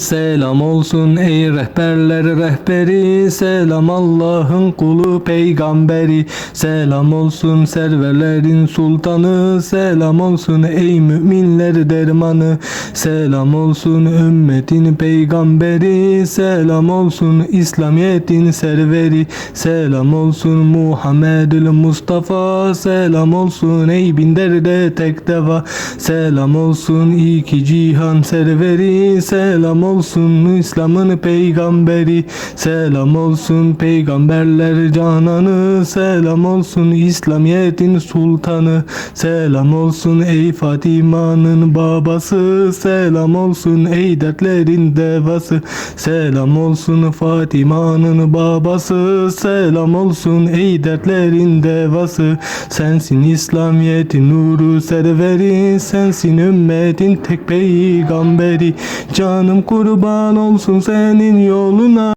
Selam olsun ey rehberler rehberi. Selam Allah'ın kulu peygamberi. Selam olsun serverlerin sultanı. Selam olsun ey müminler dermanı. Selam olsun ümmetin peygamberi. Selam olsun İslamiyet'in serveri. Selam olsun Muhammedül Mustafa. Selam olsun ey bin derde tek deva. Selam olsun iki cihan serveri. Selam olsun İslam'ın peygamberi. Selam olsun peygamberler cananı. Selam olsun İslamiyet'in sultanı. Selam olsun ey Fatima'nın babası. Selam olsun ey dertlerin devası. Selam olsun Fatima'nın babası. Selam olsun ey dertlerin devası. Sensin İslamiyet'in nuru serveri. Sensin ümmetin tek peygamberi. Canım kurban olsun senin yoluna